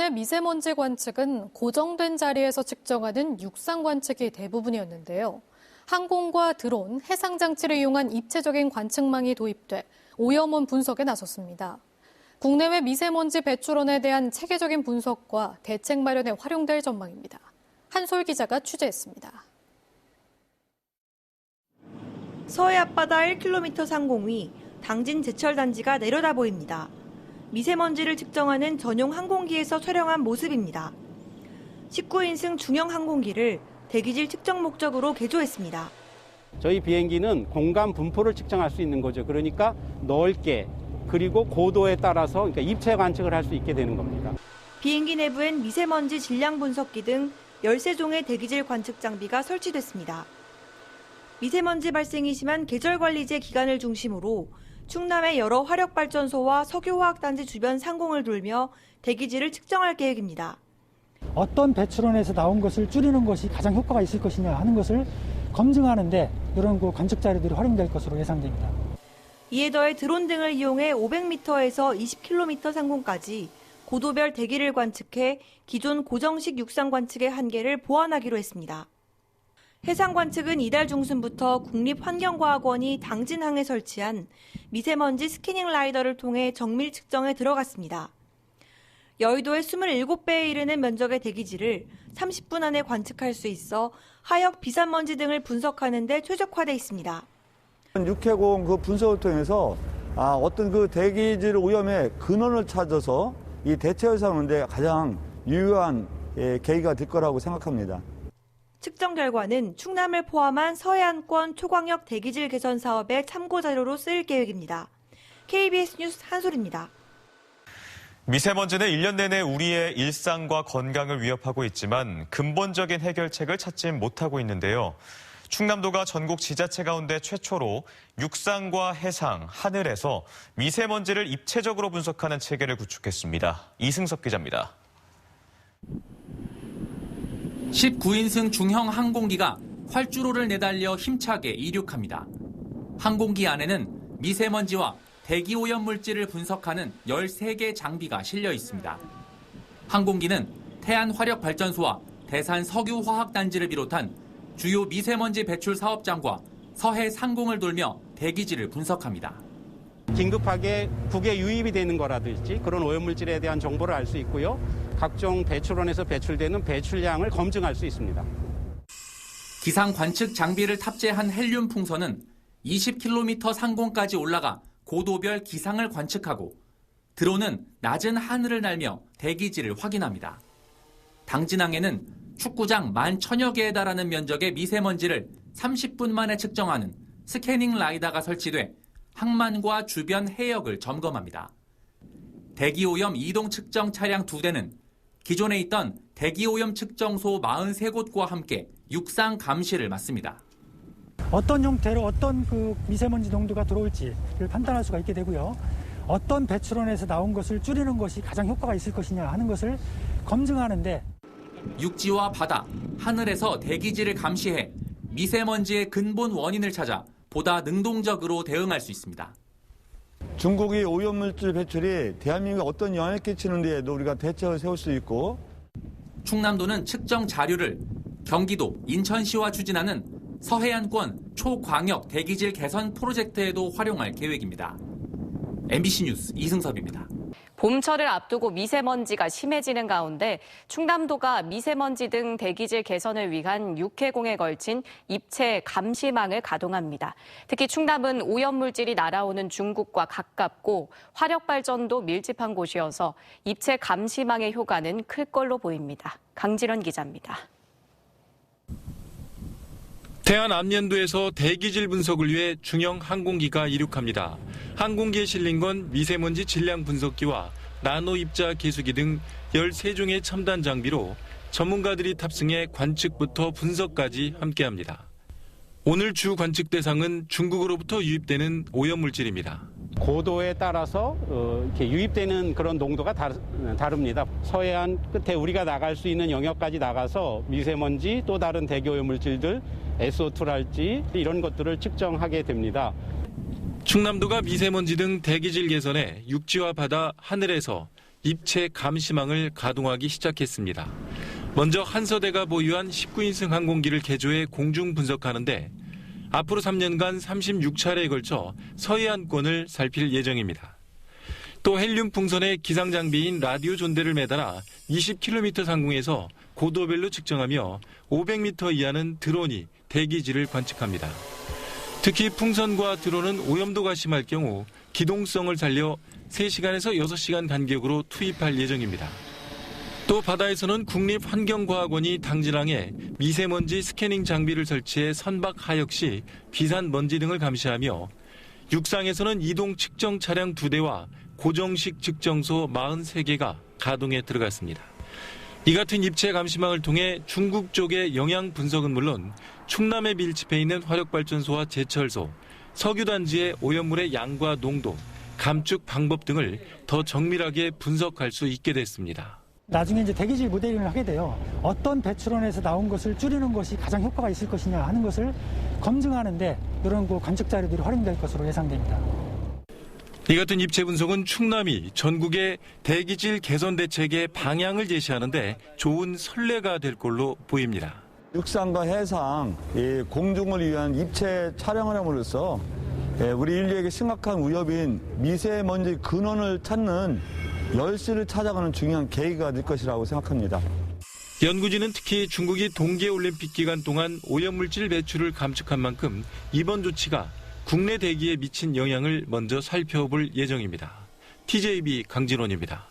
기존의 미세먼지 관측은 고정된 자리에서 측정하는 육상 관측이 대부분이었는데요. 항공과 드론, 해상 장치를 이용한 입체적인 관측망이 도입돼 오염원 분석에 나섰습니다. 국내외 미세먼지 배출원에 대한 체계적인 분석과 대책 마련에 활용될 전망입니다. 한솔 기자가 취재했습니다. 서해 앞바다 1km 상공 위 당진 제철 단지가 내려다 보입니다. 미세먼지를 측정하는 전용 항공기에서 촬영한 모습입니다. 19인승 중형 항공기를 대기질 측정 목적으로 개조했습니다. 저희 비행기는 공간 분포를 측정할 수 있는 거죠. 그러니까 넓게 그리고 고도에 따라서 그러니까 입체 관측을 할 수 있게 되는 겁니다. 비행기 내부엔 미세먼지 질량 분석기 등 13종의 대기질 관측 장비가 설치됐습니다. 미세먼지 발생이 심한 계절 관리제 기간을 중심으로 충남의 여러 화력발전소와 석유화학단지 주변 상공을 돌며 대기질을 측정할 계획입니다. 어떤 배출원에서 나온 것을 줄이는 것이 가장 효과가 있을 것이냐 하는 것을 검증하는데 이런 그 관측 자료들이 활용될 것으로 예상됩니다. 이에 더해 드론 등을 이용해 500m에서 20km 상공까지 고도별 대기를 관측해 기존 고정식 육상 관측의 한계를 보완하기로 했습니다. 해상 관 측은 이달 중순부터 국립환경과학원이 당진항에 설치한 미세먼지 스캐닝 라이더를 통해 정밀 측정에 들어갔습니다. 여의도의 27배에 이르는 면적의 대기질을 30분 안에 관측할 수 있어 하역 비산먼지 등을 분석하는 데 최적화돼 있습니다. 육해공 그 분석을 통해서 아, 어떤 그 대기질 오염의 근원을 찾아서 이 대책을 세우는데 가장 유효한 예, 계기가 될 거라고 생각합니다. 측정 결과는 충남을 포함한 서해안권 초광역 대기질 개선 사업의 참고 자료로 쓰일 계획입니다. KBS 뉴스 한솔입니다. 미세먼지는 1년 내내 우리의 일상과 건강을 위협하고 있지만 근본적인 해결책을 찾지 못하고 있는데요. 충남도가 전국 지자체 가운데 최초로 육상과 해상, 하늘에서 미세먼지를 입체적으로 분석하는 체계를 구축했습니다. 이승섭 기자입니다. 19인승 중형 항공기가 활주로를 내달려 힘차게 이륙합니다. 항공기 안에는 미세먼지와 대기 오염 물질을 분석하는 13개 장비가 실려 있습니다. 항공기는 태안 화력 발전소와 대산 석유 화학 단지를 비롯한 주요 미세먼지 배출 사업장과 서해 상공을 돌며 대기질을 분석합니다. 긴급하게 국에 유입이 되는 거라든지 그런 오염물질에 대한 정보를 알 수 있고요. 각종 배출원에서 배출되는 배출량을 검증할 수 있습니다. 기상 관측 장비를 탑재한 헬륨 풍선은 20km 상공까지 올라가 고도별 기상을 관측하고 드론은 낮은 하늘을 날며 대기질을 확인합니다. 당진항에는 축구장 만 천여 개에 달하는 면적의 미세먼지를 30분 만에 측정하는 스캐닝 라이다가 설치돼 항만과 주변 해역을 점검합니다. 대기오염 이동 측정 차량 두 대는 기존에 있던 대기오염 측정소 43곳과 함께 육상 감시를 맡습니다. 어떤 형태로 어떤 그 미세먼지 농도가 들어올지를 판단할 수가 있게 되고요. 어떤 배출원에서 나온 것을 줄이는 것이 가장 효과가 있을 것이냐 하는 것을 검증하는데 육지와 바다, 하늘에서 대기질을 감시해 미세먼지의 근본 원인을 찾아 보다 능동적으로 대응할 수 있습니다. 중국이 오염물질 배출이 대한민국에 어떤 영향을 끼치는 데에도 우리가 대책을 세울 수 있고 충남도는 측정 자료를 경기도, 인천시와 추진하는 서해안권 초광역 대기질 개선 프로젝트에도 활용할 계획입니다. MBC 뉴스 이승섭입니다. 봄철을 앞두고 미세먼지가 심해지는 가운데 충남도가 미세먼지 등 대기질 개선을 위한 6회공에 걸친 입체 감시망을 가동합니다. 특히 충남은 오염물질이 날아오는 중국과 가깝고 화력발전도 밀집한 곳이어서 입체 감시망의 효과는 클 걸로 보입니다. 강지런 기자입니다. 태안 안면도에서 대기질 분석을 위해 중형 항공기가 이륙합니다. 항공기에 실린 건 미세먼지 질량 분석기와 나노 입자 계수기 등 13종의 첨단 장비로 전문가들이 탑승해 관측부터 분석까지 함께합니다. 오늘 주 관측 대상은 중국으로부터 유입되는 오염물질입니다. 고도에 따라서 어, 이렇게 유입되는 그런 농도가 다릅니다. 서해안 끝에 우리가 나갈 수 있는 영역까지 나가서 미세먼지 또 다른 대기 오염 물질들 SO2랄지 이런 것들을 측정하게 됩니다. 충남도가 미세먼지 등 대기질 개선에 육지와 바다, 하늘에서 입체 감시망을 가동하기 시작했습니다. 먼저 한서대가 보유한 19인승 항공기를 개조해 공중 분석하는데 앞으로 3년간 36차례에 걸쳐 서해안권을 살필 예정입니다. 또 헬륨 풍선에 기상 장비인 라디오 존대를 매달아 20km 상공에서 고도별로 측정하며 500m 이하는 드론이 대기질을 관측합니다. 특히 풍선과 드론은 오염도가 심할 경우 기동성을 살려 3시간에서 6시간 간격으로 투입할 예정입니다. 또 바다에서는 국립환경과학원이 당진항에 미세먼지 스캐닝 장비를 설치해 선박 하역 시 비산 먼지 등을 감시하며 육상에서는 이동 측정 차량 2대와 고정식 측정소 43개가 가동에 들어갔습니다. 이 같은 입체 감시망을 통해 중국 쪽의 영향 분석은 물론 충남에 밀집해 있는 화력발전소와 제철소, 석유단지의 오염물의 양과 농도, 감축 방법 등을 더 정밀하게 분석할 수 있게 됐습니다. 나중에 이제 대기질 모델링을 하게 돼요. 어떤 배출원에서 나온 것을 줄이는 것이 가장 효과가 있을 것이냐 하는 것을 검증하는데 이런 그 관측 자료들이 활용될 것으로 예상됩니다. 이 같은 입체 분석은 충남이 전국의 대기질 개선 대책의 방향을 제시하는데 좋은 선례가 될 걸로 보입니다. 육상과 해상, 이 공중을 위한 입체 촬영을 함으로써 예, 우리 인류에게 심각한 위협인 미세먼지 근원을 찾는 열쇠를 찾아가는 중요한 계기가 될 것이라고 생각합니다. 연구진은 특히 중국이 동계올림픽 기간 동안 오염물질 배출을 감축한 만큼 이번 조치가 국내 대기에 미친 영향을 먼저 살펴볼 예정입니다. TJB 강진원입니다.